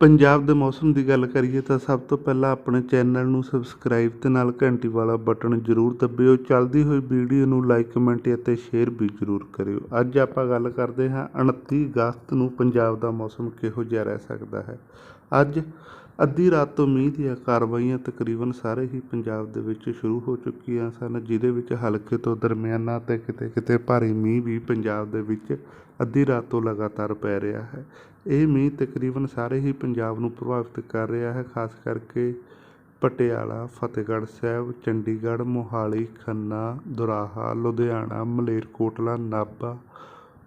ਪੰਜਾਬ ਦੇ ਮੌਸਮ ਦੀ ਗੱਲ ਕਰੀਏ ਤਾਂ ਸਭ ਤੋਂ ਪਹਿਲਾਂ ਆਪਣੇ ਚੈਨਲ ਨੂੰ ਸਬਸਕ੍ਰਾਈਬ ਅਤੇ ਨਾਲ ਘੰਟੀ ਵਾਲਾ ਬਟਨ ਜ਼ਰੂਰ ਦੱਬਿਓ। ਚੱਲਦੀ ਹੋਈ ਵੀਡੀਓ ਨੂੰ ਲਾਈਕ ਕਮੈਂਟ ਅਤੇ ਸ਼ੇਅਰ ਵੀ ਜ਼ਰੂਰ ਕਰਿਓ। ਅੱਜ ਆਪਾਂ ਗੱਲ ਕਰਦੇ ਹਾਂ 29 ਅਗਸਤ ਨੂੰ ਪੰਜਾਬ ਦਾ ਮੌਸਮ ਕਿਹੋ ਜਿਹਾ ਰਹਿ ਸਕਦਾ ਹੈ। ਅੱਜ ਅੱਧੀ ਰਾਤ ਤੋਂ ਮੀਂਹ ਦੀਆਂ ਕਾਰਵਾਈਆਂ ਤਕਰੀਬਨ ਸਾਰੇ ਹੀ ਪੰਜਾਬ ਦੇ ਵਿੱਚ ਸ਼ੁਰੂ ਹੋ ਚੁੱਕੀਆਂ ਸਨ, ਜਿਹਦੇ ਵਿੱਚ ਹਲਕੇ ਤੋਂ ਦਰਮਿਆਨਾ ਅਤੇ ਕਿਤੇ ਕਿਤੇ ਭਾਰੀ ਮੀਂਹ ਵੀ ਪੰਜਾਬ ਦੇ ਵਿੱਚ ਅੱਧੀ ਰਾਤ ਤੋਂ ਲਗਾਤਾਰ ਪੈ ਰਿਹਾ ਹੈ। ਇਹ ਮੀਂਹ ਤਕਰੀਬਨ ਸਾਰੇ ਹੀ ਪੰਜਾਬ ਨੂੰ ਪ੍ਰਭਾਵਿਤ ਕਰ ਰਿਹਾ ਹੈ, ਖਾਸ ਕਰਕੇ ਪਟਿਆਲਾ, ਫਤਿਹਗੜ੍ਹ ਸਾਹਿਬ, ਚੰਡੀਗੜ੍ਹ, ਮੋਹਾਲੀ, ਖੰਨਾ, ਦੁਰਾਹਾ, ਲੁਧਿਆਣਾ, ਮਲੇਰਕੋਟਲਾ, ਨਾਭਾ,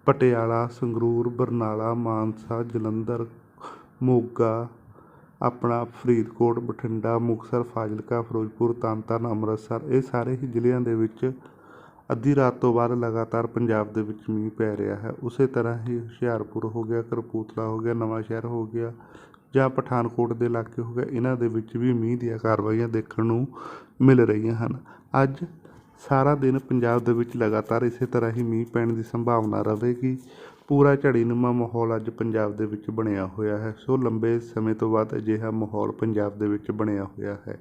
ਪਟਿਆਲਾ, ਸੰਗਰੂਰ, ਬਰਨਾਲਾ, ਮਾਨਸਾ, ਜਲੰਧਰ, ਮੋਗਾ ਆਪਣਾ ਫਰੀਦਕੋਟ, ਬਠਿੰਡਾ, ਮੁਕਤਸਰ, ਫਾਜ਼ਿਲਕਾ, ਫਿਰੋਜ਼ਪੁਰ ਤਰਨ ਤਾਰਨ ਅੰਮ੍ਰਿਤਸਰ ਇਹ ਸਾਰੇ ਹੀ ਜ਼ਿਲ੍ਹਿਆਂ ਦੇ ਵਿੱਚ ਅੱਧੀ ਰਾਤ ਤੋਂ ਬਾਅਦ ਲਗਾਤਾਰ ਪੰਜਾਬ ਦੇ ਵਿੱਚ ਮੀਂਹ ਪੈ ਰਿਹਾ ਹੈ। ਉਸੇ ਤਰ੍ਹਾਂ ਹੀ ਹੁਸ਼ਿਆਰਪੁਰ ਹੋ ਗਿਆ, ਕਪੂਰਥਲਾ ਹੋ ਗਿਆ ਨਵਾਂਸ਼ਹਿਰ ਹੋ ਗਿਆ ਜਾਂ ਪਠਾਨਕੋਟ ਦੇ ਇਲਾਕੇ ਹੋ ਗਏ, ਇਹਨਾਂ ਦੇ ਵਿੱਚ ਵੀ ਮੀਂਹ ਦੀਆਂ ਕਾਰਵਾਈਆਂ ਦੇਖਣ ਨੂੰ ਮਿਲ ਰਹੀਆਂ ਹਨ। ਅੱਜ ਸਾਰਾ ਦਿਨ ਪੰਜਾਬ ਦੇ ਵਿੱਚ ਲਗਾਤਾਰ ਇਸੇ ਤਰ੍ਹਾਂ ਹੀ ਮੀਂਹ ਪੈਣ ਦੀ ਸੰਭਾਵਨਾ ਰਹੇਗੀ। ਪੂਰਾ ਝੜੀਨੁਮਾ ਮਾਹੌਲ ਅੱਜ ਪੰਜਾਬ ਦੇ ਵਿੱਚ ਬਣਿਆ ਹੋਇਆ ਹੈ। ਸੋ ਲੰਬੇ ਸਮੇਂ ਤੋਂ ਬਾਅਦ ਅਜਿਹਾ ਮਾਹੌਲ ਪੰਜਾਬ ਦੇ ਵਿੱਚ ਬਣਿਆ ਹੋਇਆ ਹੈ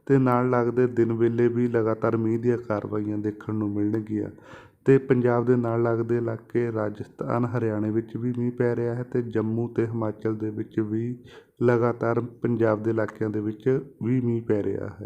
ਅਤੇ ਨਾਲ ਲੱਗਦੇ ਦਿਨ ਵੇਲੇ ਵੀ ਲਗਾਤਾਰ ਮੀਂਹ ਦੀਆਂ ਕਾਰਵਾਈਆਂ ਦੇਖਣ ਨੂੰ ਮਿਲਣਗੀਆਂ ਅਤੇ ਪੰਜਾਬ ਦੇ ਨਾਲ ਲੱਗਦੇ ਇਲਾਕੇ ਰਾਜਸਥਾਨ, ਹਰਿਆਣੇ ਵਿੱਚ ਵੀ ਮੀਂਹ ਪੈ ਰਿਹਾ ਹੈ ਅਤੇ ਜੰਮੂ ਅਤੇ ਹਿਮਾਚਲ ਦੇ ਵਿੱਚ ਵੀ ਲਗਾਤਾਰ ਪੰਜਾਬ ਦੇ ਇਲਾਕਿਆਂ ਦੇ ਵਿੱਚ ਵੀ ਮੀਂਹ ਪੈ ਰਿਹਾ ਹੈ।